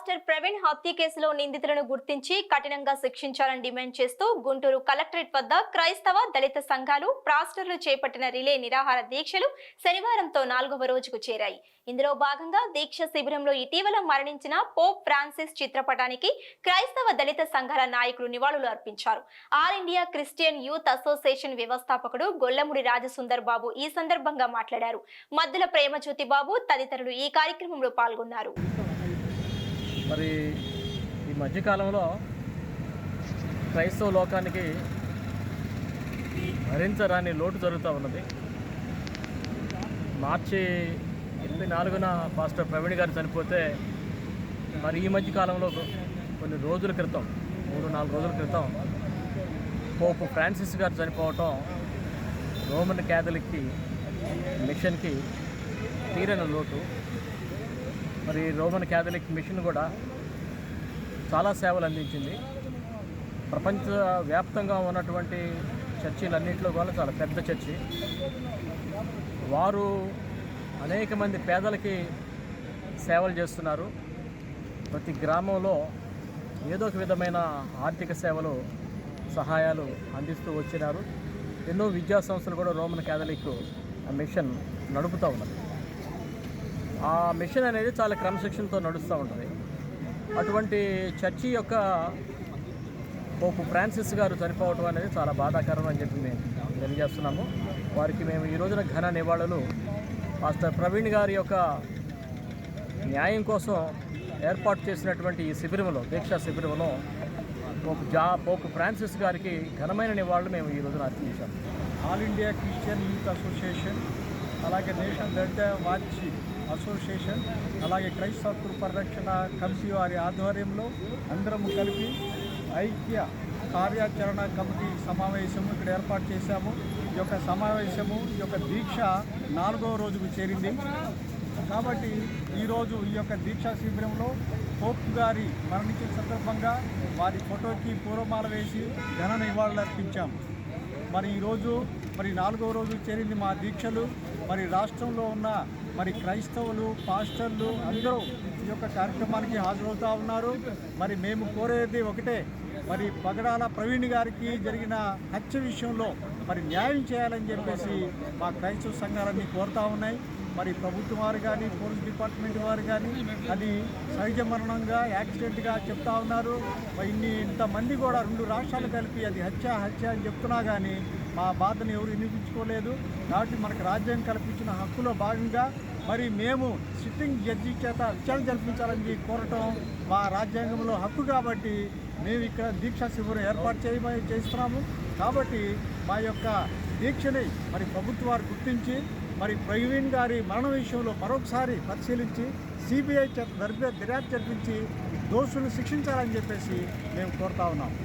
Pastor Praveen హత్య కేసులో నిందితులను గుర్తించి కఠినంగా శిక్షించాలని డిమాండ్ చేస్తూ గుంటూరు కలెక్టరేట్ వద్ద క్రైస్తవ దళిత సంఘాలు పాస్టర్లు చేపట్టిన రిలే నిరాహార దీక్షలు శనివారంతో నాలుగవ రోజుకు చేరాయి. ఇందులో భాగంగా దీక్ష శిబిరంలో ఇటీవల మరణించిన పోప్ ఫ్రాన్సిస్ చిత్రపటానికి క్రైస్తవ దళిత సంఘాల నాయకులు నివాళులు అర్పించారు. All India Christian youth association వ్యవస్థాపకుడు గొల్లముడి రాజసుందర్ బాబు ఈ సందర్భంగా మాట్లాడారు. మద్దుల ప్రేమజ్యోతి బాబు తదితరులు ఈ కార్యక్రమంలో పాల్గొన్నారు. మరి ఈ మధ్యకాలంలో క్రైస్తవ లోకానికి భరించరాని లోటు జరుగుతూ ఉన్నది. మార్చి ఇరవై నాలుగున పాస్టర్ ప్రవీణ్ గారు చనిపోతే మరి ఈ మధ్యకాలంలో కొన్ని రోజుల క్రితం మూడు నాలుగు రోజుల క్రితం పోపు ఫ్రాన్సిస్ గారు చనిపోవటం రోమన్ క్యాథలిక్కి మిషన్కి తీరని లోటు. మరి రోమన్ క్యాథలిక్ మిషన్ కూడా చాలా సేవలు అందించింది. ప్రపంచ వ్యాప్తంగా ఉన్నటువంటి చర్చిలన్నింటిలో కూడా చాలా పెద్ద చర్చి. వారు అనేక మంది పేదలకి సేవలు చేస్తున్నారు. ప్రతి గ్రామంలో ఏదో ఒక విధమైన ఆర్థిక సేవలు సహాయాలు అందిస్తూ వచ్చినారు. ఎన్నో విద్యా సంస్థలు కూడా రోమన్ క్యాథలిక్ మిషన్ నడుపుతూ ఉన్నది. ఆ మిషన్ అనేది చాలా క్రమశిక్షణతో నడుస్తూ ఉంటుంది. అటువంటి చర్చి యొక్క పోపు ఫ్రాన్సిస్ గారు చనిపోవటం అనేది చాలా బాధాకరం అని చెప్పి మేము తెలియజేస్తున్నాము. వారికి మేము ఈ రోజున ఘన నివాళులు. మాస్టర్ ప్రవీణ్ గారి యొక్క న్యాయం కోసం ఏర్పాటు చేసినటువంటి ఈ శిబిరంలో దీక్షా శిబిరంలో పోపు జా పోపు ఫ్రాన్సిస్ గారికి ఘనమైన నివాళులు మేము ఈ రోజున అర్పించాము. All India Christian youth association అలాగే నేషనల్ దళిత వాచ్ అసోసియేషన్ అలాగే క్రైస్తవ హక్కుల పరిరక్షణ కమిటీ వారి ఆధ్వర్యంలో అందరం కలిపి ఐక్య కార్యాచరణ కమిటీ సమావేశము ఇక్కడ ఏర్పాటు చేశాము. ఈ యొక్క సమావేశము ఈ యొక్క దీక్ష నాలుగవ రోజుకు చేరింది. కాబట్టి ఈరోజు ఈ యొక్క దీక్షా శిబిరంలో పోప్ గారి మరణించిన సందర్భంగా వారి ఫోటోకి పూర్వమాల వేసి ఘన నివాళులు అర్పించాము మరి ఈరోజు మరి నాలుగో రోజు చేరింది మా దీక్షలు. మరి రాష్ట్రంలో ఉన్న మరి క్రైస్తవులు పాస్టర్లు అందరూ ఈ యొక్క కార్యక్రమానికి హాజరవుతూ ఉన్నారు. మరి మేము కోరేది ఒకటే మరి పగడాల ప్రవీణ్ గారికి జరిగిన హత్య విషయంలో మరి న్యాయం చేయాలని చెప్పేసి మా క్రైస్తవ సంఘాలన్నీ కోరుతా ఉన్నాయి. మరి ప్రభుత్వం వారు కానీ పోలీస్ డిపార్ట్మెంట్ వారు కానీ అది సహజ మరణంగా యాక్సిడెంట్గా చెప్తా ఉన్నారు. ఇన్ని ఇంతమంది కూడా రెండు రాష్ట్రాలు కలిపి అది హత్య హత్య అని చెప్తున్నా కానీ మా బాధను ఎవరు వినిపించుకోలేదు. కాబట్టి మనకు రాజ్యాంగం కల్పించిన హక్కులో భాగంగా మరి మేము సిట్టింగ్ జడ్జి చేత విచారణ జరిపించాలని కోరటం మా రాజ్యాంగంలో హక్కు కాబట్టి మేము ఇక్కడ దీక్షా శిబిరం ఏర్పాటు చేయమని చేస్తున్నాము. కాబట్టి మా యొక్క దీక్షని మరి ప్రభుత్వం వారు గుర్తించి మరి ప్రవీణ్ గారి మరణ విషయంలో మరొకసారి పరిశీలించి సిబిఐ చేత దర్యాప్తు జరిపించి దోషులను శిక్షించాలని చెప్పేసి మేము కోరుతా ఉన్నాం.